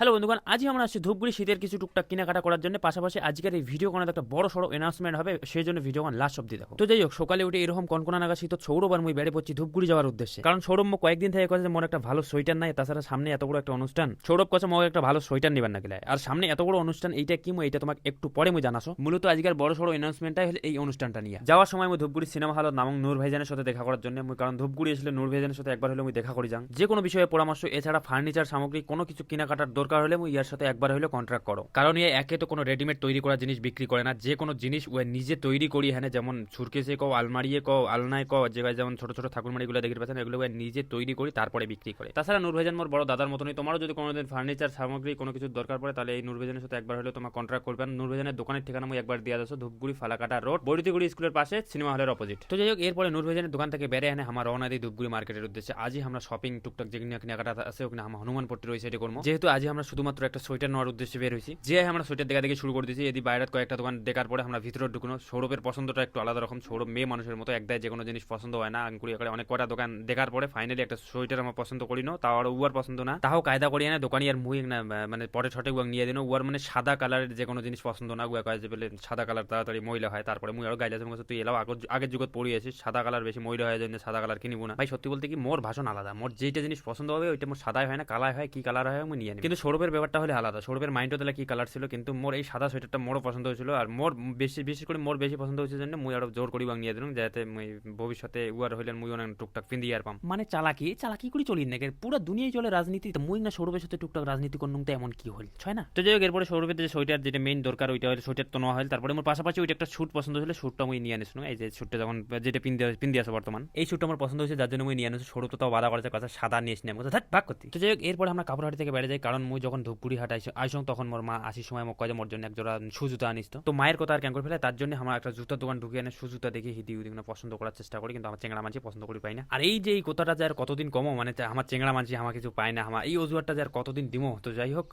Hello বন্ধুগণ, আজই আমরা আসছি ধূপগুড়ি শীতের কিছু টুকটাক কেনাকাটা করার জন্য। পাশাপাশি আজকের এই ভিডিও কোনো একটা বড় সড়ো অ্যানাউন্সমেন্ট হবে, সেই জন্য ভিডিও কোন লাস্ট অব্দি দেখো। তো যাই হোক, সকালে উঠে এরকম কনকনা নাগা শীত সৌরভ আর মুই বেড়ে পড়ছি ধূপগুড়ি যাওয়ার উদ্দেশ্যে। কারণ সৌরভ কয়েকদিন থেকে কথা মোর একটা ভালো সোয়েটার নাই, তাছাড়া সামনে এত বড় একটা অনুষ্ঠান। সৌরভ কাছে মোর একটা ভালো সোয়েটার নিবার না গেলে। আর সামনে এত বড় অনুষ্ঠান, এইটা কি মো এটা তোমাকে একটু পরে মুই জানাসো। মূলত আজকের বড় সড়ো অ্যানাউন্সমেন্টটাই হলো এই অনুষ্ঠানটা নিয়ে। যাওয়ার সময় মুই ধূপগুড়ি সিনেমা হল নামং নূর ভাইজানের সাথে দেখা করার জন্য মুই, কারণ ধূপগুড়ি এসলে নূর ভাইজানের সাথে একবার হলে মুই দেখা করি যাং। যে কোনো বিষয়ে পরামর্শ, এছাড়া ফার্নিচার সামগ্রী, কোনো কিছু কেনাকাটার দরকার হলে মুই ইয়ার সাথে একবার হলে কন্ট্রাক্ট করো। কারণ ইয়ে একে তো কোনো রেডিমেড তৈরি করা জিনিস বিক্রি করে না। যে কোনো জিনিস ও নিজে তৈরি করি হ্যাঁ যেমন সুরকেসে কও, আলমারিয়ে কও, আলনায় কও যেগুলো যেমন ছোট ছোট ঠাকুরমারিগুলো দেখতে পাচ্ছেন, এগুলো নিজে তৈরি করি, তারপরে বিক্রি করে। তাছাড়া নূর ভাইজান মোর বড় দাদার মতনই, তোমারও যদি কোনোদিন ফার্নিচার সামগ্রী কোনো কিছু দরকার পড়ে, তাহলে এই নূর ভাইজানের সাথে একবার হলে তোমার কন্ট্রাক্ট করবেন নূর ভাইজানের দোকানের ঠিকানা আমি একবার দিয়ে আসো ধূপগুড়ি, ফালাকাটা রোড বৈরতিগুড়ি স্কুলের পাশে সিনেমা হলের অপোজিট তো যাই হোক এরপরে নূর ভাইজানের দোকান থেকে বেড়ে এনে আমার রওনা দিই ধূপগুড়ি মার্কেটের উদ্দেশ্যে। আজই আমরা শপিং টুকটাক যে কেনাকাটা আছে, ওখানে আমার হনুমানপট্টি রয়েছে, এটা করব। যেহেতু আজ আমরা শুধুমাত্র একটা সোয়েটার নেওয়ার উদ্দেশ্যে বের হয়েছি। যে আমরা সোয়েটার দেখা দেখে শুরু করে দিয়েছি এদি বাইরে কয়েকটা দোকান দেখার পরে আমরা ভিতরে ঢুকনো। সৌরভের পছন্দটা একটু আলাদা রকম, সৌরভ মেয়ে মানুষের মতো একদায় যে কোনো জিনিস পছন্দ হয় না। আঙ্কুরি করে অনেক কটা দোকান দেখার পরে ফাইনালি একটা সোয়েটার আমার পছন্দ করি না, তাও আর উয়ার পছন্দ না। তাও কায়দা করি না দোকানি আর মুই না মানে পরে ছটে উয়াক নিয়ে দিন উয়ার মানে সাদা কালারের যে কোনো জিনিস পছন্দ না। উয়া কয় যে বলে, সাদা কালার তাড়াতাড়ি মহিলা হয়। তারপরে মুই আরও গাইলাস কাছে তুই এলাও, আগের যুগত পড়ি আছিস, সাদা কালার বেশি মহিলা হয় জন্য সাদা কালার কিনিব না? ভাই, সত্যি বলতে কি, মোর ভাষণ আলাদা। মোর যেটা জিনিস পছন্দ হবে, ওইটা মোর সাদাই হয় না কালার হয়, কি কালার হয় আমি নিয়ে নিই কিন্তু সৌরভের ব্যাপারটা হলে আলাদা। সৌরভের মাইন্ডও তাহলে কি কালার ছিল? কিন্তু মোর এই সাদা সোয়েটারটা মোরও পছন্দ হয়েছিল আর মোর বেশি বিশেষ করে মোর বেশি পছন্দ হয়েছে জন্য মুই আরও জোর করি নিয়ে দিলাম যাতে মুই ভবিষ্যতে উয়ার হইলেন মুই অনেক টুকটাক পিন্দি আর পাম। মানে চালাকি? চালাকি করে চলি নাকি পুরো দুনিয়ায় চলে রাজনীতি তো মুই না সৌরভের সাথে টুকটাক রাজনীতি করুন তো এমন কি হল ছয় না? তো যাই হোক এরপরে সৌরভের যে সোয়েটার যেটা মেইন দরকার ওইটা হলে সোয়েটার তো নেওয়া হল তারপরে মোর পাশাপাশি ওইটা একটা স্যুট পছন্দ হয়েছিল শ্যুটটা মুই নিয়ে আনিস এই যে স্যুটটা যখন যেটা পিন্দি পিন্দি আছে বর্তমান এই স্যুটটা আমার পছন্দ হয়েছে যার জন্য মুই নিয়ে আনিস সৌরভ তো তাও বাধা করেছে কথা সাদা নিয়ে এসে আমি ধাট ভাগ করতে। তো যাই হোক এরপরে আমরা কাপড় হাটি থেকে বেড়ে যাই কারণ মুই যখন ধূপগুড়ি হাট আইসি আইসং তখন মোর মা আসির সময় মোক কয় যে মোর জন্য এক জোড়া সুজুতা আনিস তো। মায়ের কথা আর কেন করে ফেলে তার জন্য আমরা একটা জুতার দোকান ঢুকে এনে সুজুতা দেখে হিদি উদি পছন্দ করার চেষ্টা করি কিন্তু আমার চেংড়া মানছি পছন্দ করি পাই না। আর এই যে এই কথাটা যে আর কতদিন কমো মানে আমার চেংড়া মানছি আমার কিছু পায় না আমার এই অজুহারটা যে আর কতদিন দিমো তো যাই হোক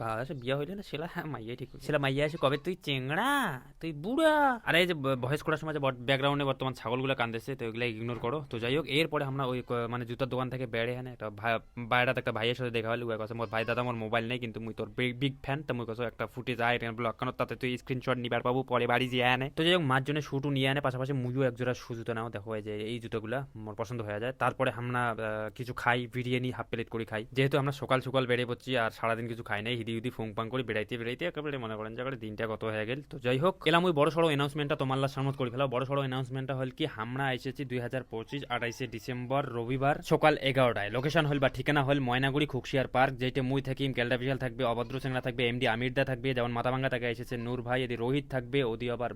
বিয়া হইলে না সেলা হ্যাঁ মাইয়া ঠিক সেলা মাইয়া এসে কবে তুই চেংড়া তুই বুড়া? আর এই যে ভয়েস করার সময় যে ব্যাকগ্রাউন্ডে বর্তমান ছাগলগুলো কান্দেছে তো এগুলো ইগনোর করো। তো যাই হোক এরপরে আমরা ওই মানে জুতার দোকান থেকে বেড়ে এনে একটা ভাই বাইরেটা একটা ভাইয়ের সাথে দেখা হলো ওই কথা মোর ভাই দাদা মোর মোবাইল নেই কিন্তু মুই তোর বিগ ফ্যান তো মুই কথা একটা ফুটেজ আয় ব্লগ কারণ তাতে তুই স্ক্রিনশট নিবার পাবো, পরে বাড়ি যেয়ে আনে তো যাই হোক, মার জন্য শুটও নিয়ে আনে পাশাপাশি মুইও এক জোড়া শু জুতো নাও। দেখো যে, এই জুতোগুলা মোর পছন্দ হয়ে যায়। তারপরে আমরা কিছু খাই, বিরিয়ানি হাফ প্লেট করে খাই। যেহেতু আমরা সকাল সকাল বেড়ে পড়ছি, আর সারাদিন কিছু খাই নাই, হিদি হিদি ফুং পাং করে, বেড়াইতে বেড়াইতে, একেবারে মনে করেন যে দিনটা কত হয়ে গেল। তো যাই হোক, এলাম ওই বড় সড়ো অ্যানাউন্সমেন্টটা তোমার সামত করে ফেলা বড় সড়ো অ্যানাউন্সমেন্টটা হল কি আমরা এসেছি দুই হাজার পঁচিশ, আঠাইশে ডিসেম্বর, রবিবার, সকাল এগারোটায়। লোকেশন হল বা ঠিকানা হল ময়নাগুড়ি, খুকশিয়ার পার্ক যেটা মুই থাকি বিশাল থাকবে, অভদ্র সিংরা থাকবে এমডি আমিরদা থাকবে, যেমন মাথাভাঙ্গা থেকে এসেছে নূর ভাই এদি রোহিত থাকবে, ওদি আবার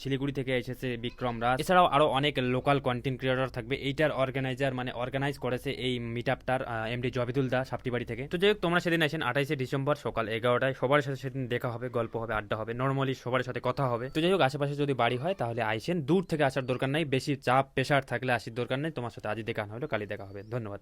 শিলিগুড়ি থেকে এসেছে বিক্রম রাজ। এছাড়াও আরও অনেক লোকাল কন্টেন্ট ক্রিয়েটর থাকবে, এইটার অর্গানাইজার মানে অর্গানাইজ করেছে এই মিট আপটার এমডি জবিদুল দা সাপটিবাড়ি থেকে। তো যাই হোক, তোমরা সেদিন আসেন আঠাইশে ডিসেম্বর সকাল এগারোটায়, সবার সাথে সেদিন দেখা হবে, গল্প হবে, আড্ডা হবে নর্মালি সবার সাথে কথা হবে। তো যাই হোক, আশেপাশে যদি বাড়ি হয়, তাহলে আইসেন, দূর থেকে আসার দরকার নাই, বেশি চাপ প্রেশার থাকলে আসির দরকার নেই, তোমার সাথে আজই দেখা হলো কালি দেখা হবে। ধন্যবাদ।